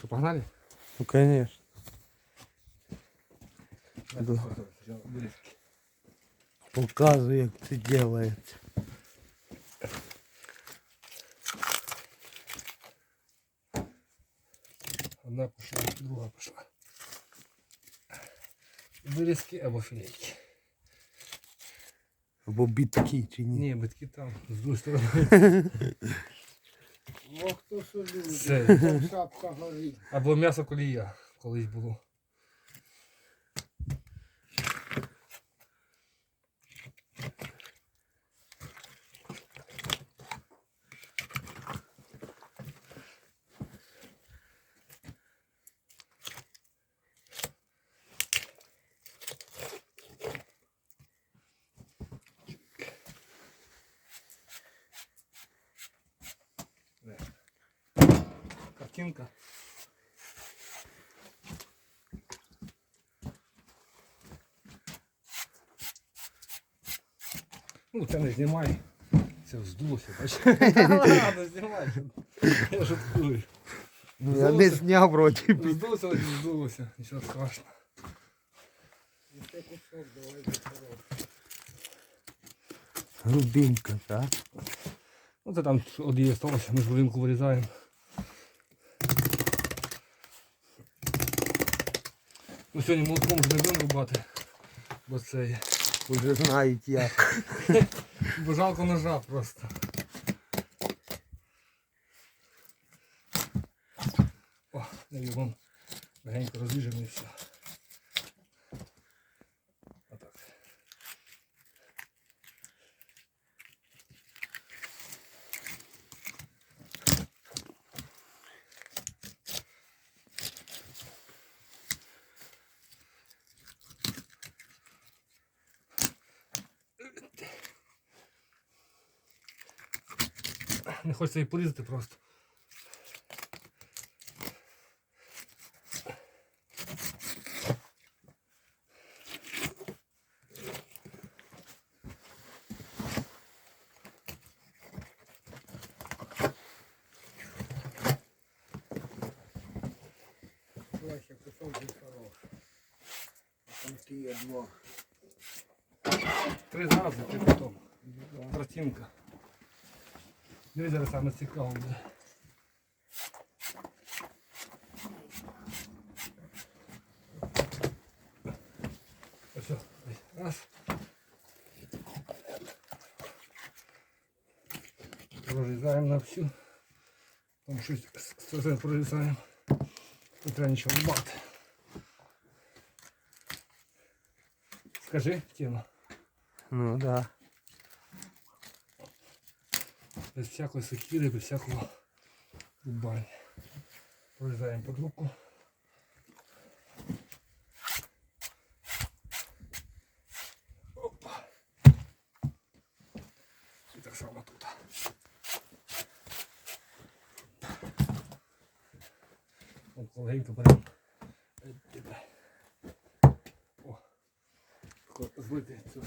Что, погнали? Ну, конечно. Да. Сначала вырезки. Показує, як це делається. Одна пошла, друга пошла. Вирізки або філейки. Або бітки чи ні. Ні, битки там, з другої сторони. Ох, хто що любить. Це. Там шапка горить. Або м'ясо колія колись було. Картинка. Ну, це не знімай. Це вздулося, бачиш? Ладно, знімай. Я шуткую. Ну, я не зняв вроді. б. Вздулося, ось вздулося. Нічого страшного. І це кусок давай до второго. Грубінка, так? Ну це там одіє сталося, ми ж будинку вирізаємо. Ну сьогодні молотком вже не будемо рубати, бо це є. Уже знають як. Бо жалко ножа просто. О, не його легенько розріжемо і все. Не хочеться її порізати просто. Вася, кусок буде хороший. А Там ті є два. Три зрази ти потім. Картинка. Дивись, зараз саме цікаво буде. Ось, ось, раз. Прорізаємо на всю. Там щось з сторони прорізаємо. Не треба нічого рубати. Скажи, Тіна. Ну да. Без всякої секіри, без всякого рубання. Прорізаємо під руку. Опа. І так тут. Легенько беремо. Е. О. Злити цю